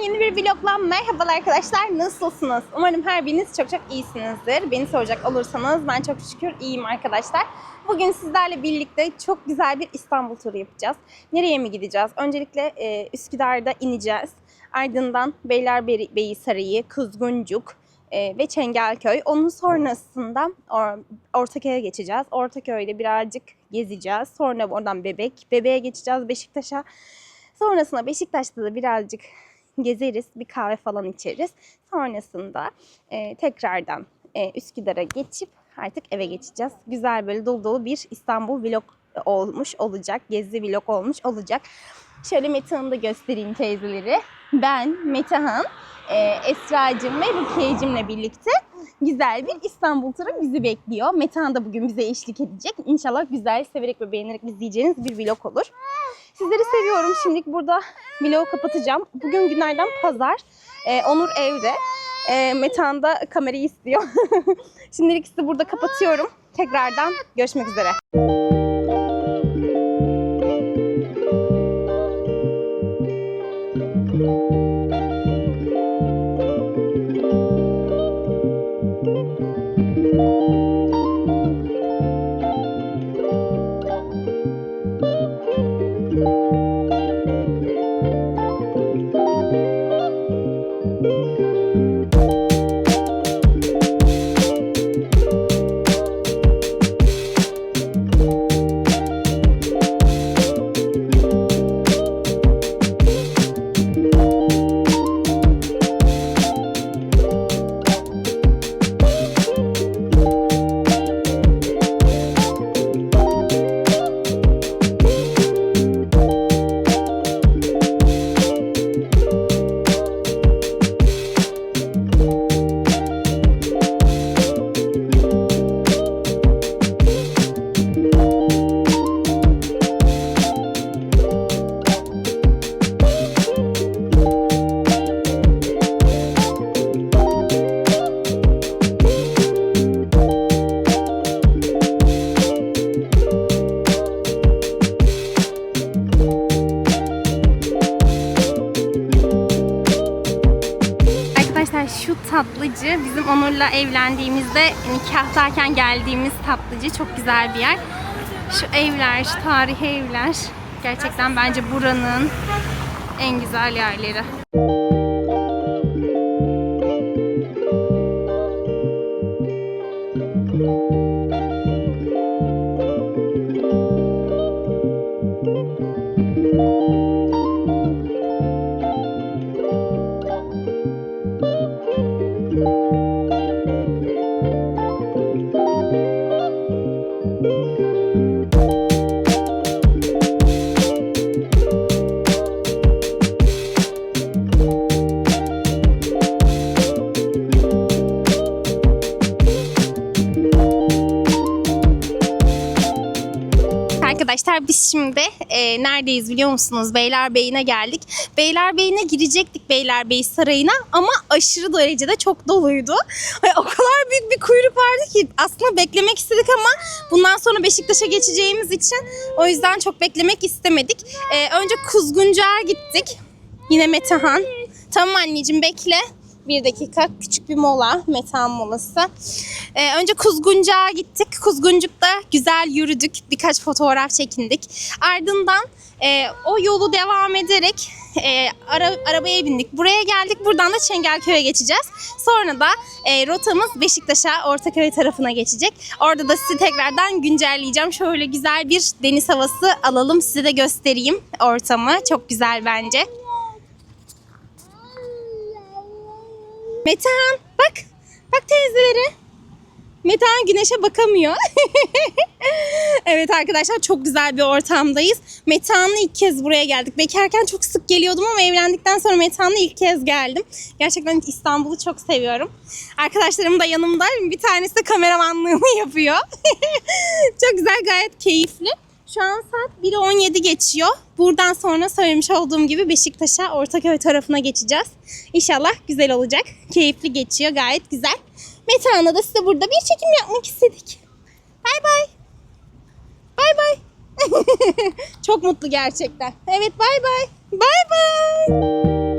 Yeni bir günden yeni bir vlogla merhabalar arkadaşlar. Nasılsınız? Umarım her biriniz çok çok iyisinizdir. Beni soracak olursanız ben çok şükür iyiyim arkadaşlar. Bugün sizlerle birlikte çok güzel bir İstanbul turu yapacağız. Nereye mi gideceğiz? Öncelikle e, Üsküdar'da ineceğiz. Ardından Beylerbeyi Sarayı, Kuzguncuk e, ve Çengelköy. Onun sonrasında Or- Ortaköy'e geçeceğiz. Ortaköy'de birazcık gezeceğiz. Sonra oradan Bebek. Bebeğe geçeceğiz Beşiktaş'a. Sonrasında Beşiktaş'ta da birazcık gezeriz, bir kahve falan içeriz. Sonrasında e, tekrardan e, Üsküdar'a geçip artık eve geçeceğiz. Güzel böyle dolu dolu bir İstanbul vlog olmuş olacak, gezi vlog olmuş olacak. Şöyle Metehan'ı da göstereyim teyzeleri. Ben, Metehan, e, Esra'cığım ve Rukiye'cimle birlikte güzel bir İstanbul turu bizi bekliyor. Metehan da bugün bize eşlik edecek. İnşallah güzel, severek ve beğenerek izleyeceğiniz bir vlog olur. Sizleri seviyorum. Şimdilik burada vlogu kapatacağım. Bugün günlerden pazar. Ee, Onur evde. Ee, Metehan da kamerayı istiyor. Şimdilik sizi burada kapatıyorum. Tekrardan görüşmek üzere. Tatlıcı bizim Onur'la evlendiğimizde nikahtayken geldiğimiz tatlıcı çok güzel bir yer. Şu evler, şu tarihi evler gerçekten bence buranın en güzel yerleri. Arkadaşlar biz şimdi e, neredeyiz biliyor musunuz? Beylerbeyi'ne geldik. Beylerbeyi'ne girecektik Beylerbeyi Sarayı'na ama aşırı derecede çok doluydu. Ay, o kadar büyük bir kuyruk vardı ki aslında beklemek istedik ama bundan sonra Beşiktaş'a geçeceğimiz için o yüzden çok beklemek istemedik. E, önce Kuzguncuk'a gittik. Yine Metehan. Tamam anneciğim bekle. Bir dakika küçük bir mola, metan molası. Ee, önce Kuzguncuk'a gittik. Kuzguncuk'ta güzel yürüdük, birkaç fotoğraf çekindik. Ardından e, o yolu devam ederek e, ara, arabaya bindik. Buraya geldik, buradan da Çengelköy'e geçeceğiz. Sonra da e, rotamız Beşiktaş'a, Ortaköy tarafına geçecek. Orada da sizi tekrardan güncelleyeceğim. Şöyle güzel bir deniz havası alalım, size de göstereyim ortamı. Çok güzel bence. Metehan bak. Bak teyzeleri. Metehan güneşe bakamıyor. evet arkadaşlar çok güzel bir ortamdayız. Metehan'la ilk kez buraya geldik. Bekarken çok sık geliyordum ama evlendikten sonra Metehan'la ilk kez geldim. Gerçekten İstanbul'u çok seviyorum. Arkadaşlarım da yanımda. Bir tanesi de kameramanlığımı yapıyor. çok güzel gayet keyifli. Şu an saat 1'i 17 geçiyor. Buradan sonra söylemiş olduğum gibi Beşiktaş'a Ortaköy tarafına geçeceğiz. İnşallah güzel olacak. Keyifli geçiyor. Gayet güzel. Metehan'a da size burada bir çekim yapmak istedik. Bay bay. Bay bay. Çok mutlu gerçekten. Evet bay bay. Bay bay.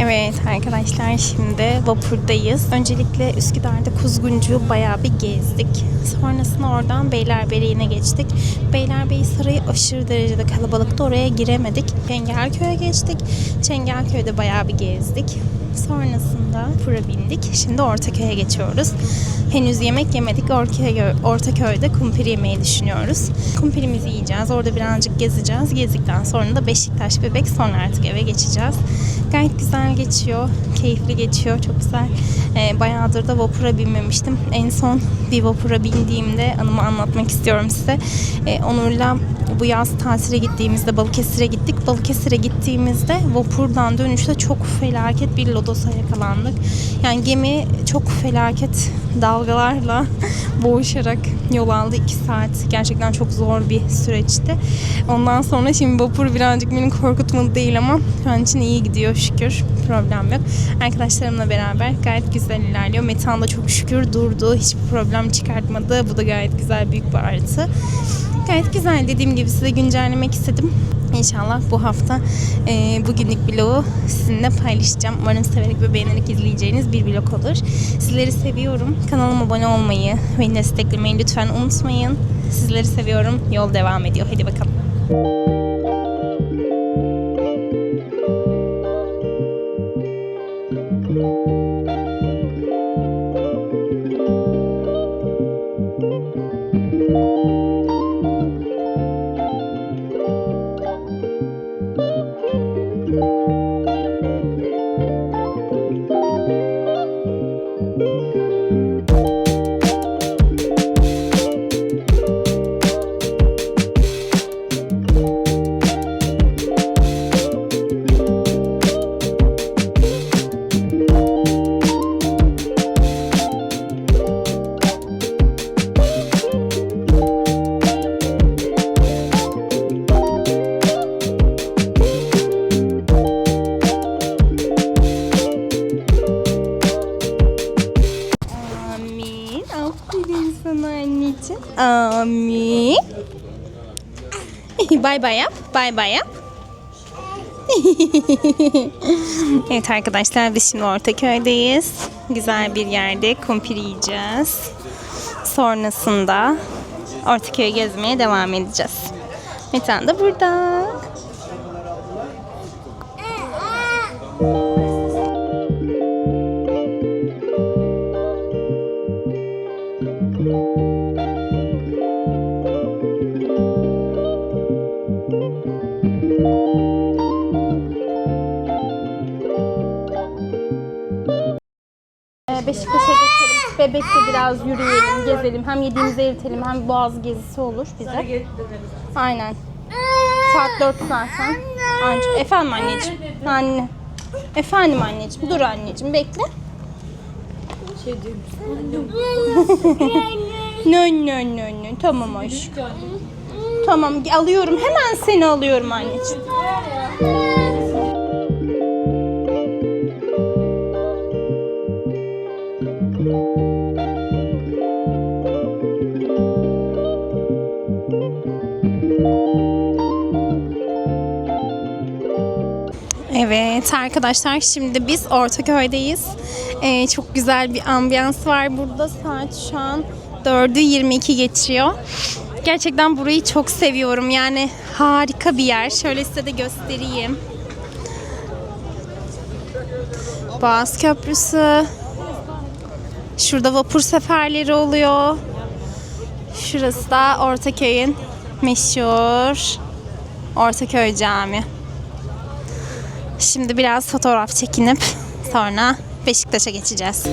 Evet arkadaşlar şimdi vapurdayız. Öncelikle Üsküdar'da Kuzguncu'yu bayağı bir gezdik. Sonrasında oradan Beylerbeyi'ne geçtik. Beylerbeyi Sarayı aşırı derecede kalabalıktı. Oraya giremedik. Çengelköy'e geçtik. Çengelköy'de bayağı bir gezdik. Sonrasında Pura bindik. Şimdi Ortaköy'e geçiyoruz. Henüz yemek yemedik. Ortaköy, Ortaköy'de kumpir yemeyi düşünüyoruz. Kumpirimizi yiyeceğiz. Orada birazcık gezeceğiz. Gezdikten sonra da Beşiktaş Bebek sonra artık eve geçeceğiz. Gayet güzel geçiyor. Keyifli geçiyor. Çok güzel. Ee, bayağıdır da vapura binmemiştim. En son bir vapura bindiğimde anımı anlatmak istiyorum size. Ee, Onur'la bu yaz tatile gittiğimizde Balıkesir'e gittik. Balıkesir'e gittiğimizde vapurdan dönüşte çok felaket bir lodosa yakalandık. Yani gemi çok felaket dalgalarla boğuşarak yol aldı 2 saat. Gerçekten çok zor bir süreçti. Ondan sonra şimdi vapur birazcık beni korkutmadı değil ama şu an için iyi gidiyor şükür. Problem yok. Arkadaşlarımla beraber gayet güzel ilerliyor. Metan da çok şükür durdu. Hiçbir problem çıkartmadı. Bu da gayet güzel büyük bir artı. Gayet güzel dediğim gibi size güncellemek istedim. İnşallah bu hafta e, bugünlük vlogu sizinle paylaşacağım. Umarım severek ve beğenerek izleyeceğiniz bir vlog olur. Sizleri seviyorum. Kanalıma abone olmayı, beni desteklemeyi lütfen unutmayın. Sizleri seviyorum. Yol devam ediyor. Hadi bakalım. Aferin sana anneciğim. Amin. bay bay yap. Bay bay yap. evet arkadaşlar biz şimdi Ortaköy'deyiz. Güzel bir yerde kumpir yiyeceğiz. Sonrasında Ortaköy'ü gezmeye devam edeceğiz. Metan da burada. Beşiktaş'a geçelim. Bebekte biraz yürüyelim, gezelim. Hem yediğimizi eritelim hem boğaz gezisi olur bize. Aynen. Saat 4 zaten. Anca. Efendim anneciğim. Anne. Efendim anneciğim. Dur anneciğim bekle. Ne ne ne ne. Tamam aşkım. Tamam alıyorum. Hemen seni alıyorum anneciğim. Evet arkadaşlar şimdi biz Ortaköy'deyiz. Ee, çok güzel bir ambiyans var burada. Saat şu an 4'ü 22 geçiyor. Gerçekten burayı çok seviyorum. Yani harika bir yer. Şöyle size de göstereyim. Boğaz Köprüsü. Şurada vapur seferleri oluyor. Şurası da Ortaköy'ün meşhur Ortaköy Camii. Şimdi biraz fotoğraf çekinip sonra Beşiktaş'a geçeceğiz.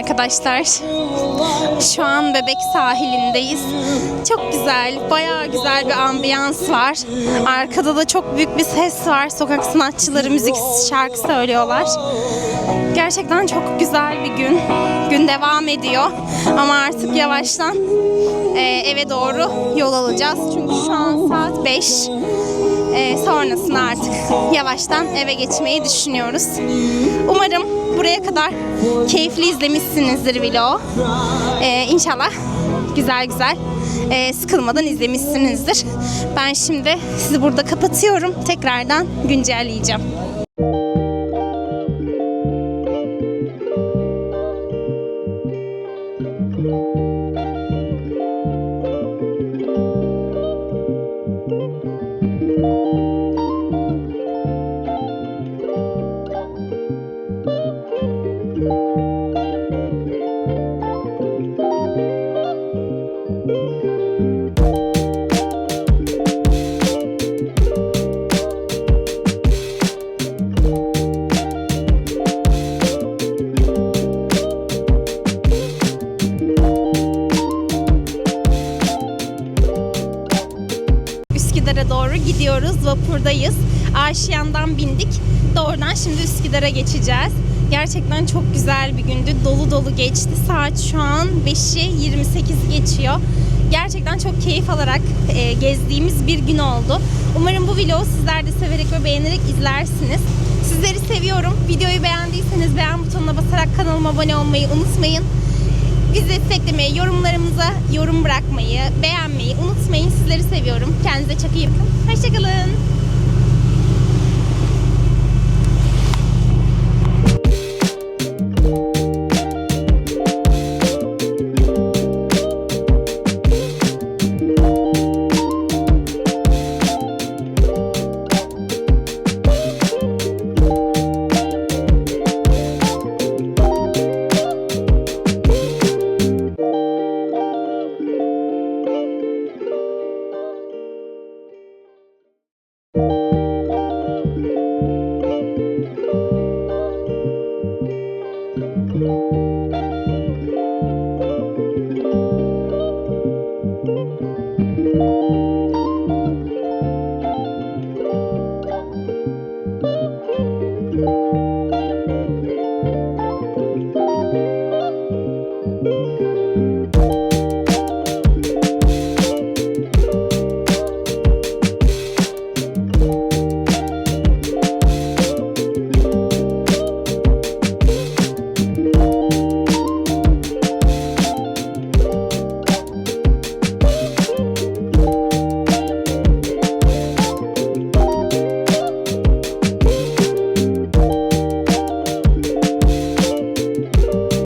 Arkadaşlar. Şu an Bebek sahilindeyiz. Çok güzel, bayağı güzel bir ambiyans var. Arkada da çok büyük bir ses var. Sokak sanatçıları müzik şarkı söylüyorlar. Gerçekten çok güzel bir gün. Gün devam ediyor. Ama artık yavaştan e, eve doğru yol alacağız. Çünkü şu an saat 5. E, sonrasında artık yavaştan eve geçmeyi düşünüyoruz. Umarım buraya kadar keyifli izlemişsinizdir vlogu. E, inşallah güzel güzel e, sıkılmadan izlemişsinizdir. Ben şimdi sizi burada kapatıyorum. Tekrardan güncelleyeceğim. Üsküdar'a doğru gidiyoruz. Vapurdayız. Aşiyan'dan bindik. Doğrudan şimdi Üsküdar'a geçeceğiz. Gerçekten çok güzel bir gündü. Dolu dolu geçti. Saat şu an 5'i 28 geçiyor. Gerçekten çok keyif alarak e, gezdiğimiz bir gün oldu. Umarım bu vlogu sizler de severek ve beğenerek izlersiniz. Sizleri seviyorum. Videoyu beğendiyseniz beğen butonuna basarak kanalıma abone olmayı unutmayın. Bizi desteklemeyi, yorumlarımıza yorum bırakmayı, beğenmeyi. Sizleri seviyorum. Kendinize çok iyi bakın. Hoşçakalın.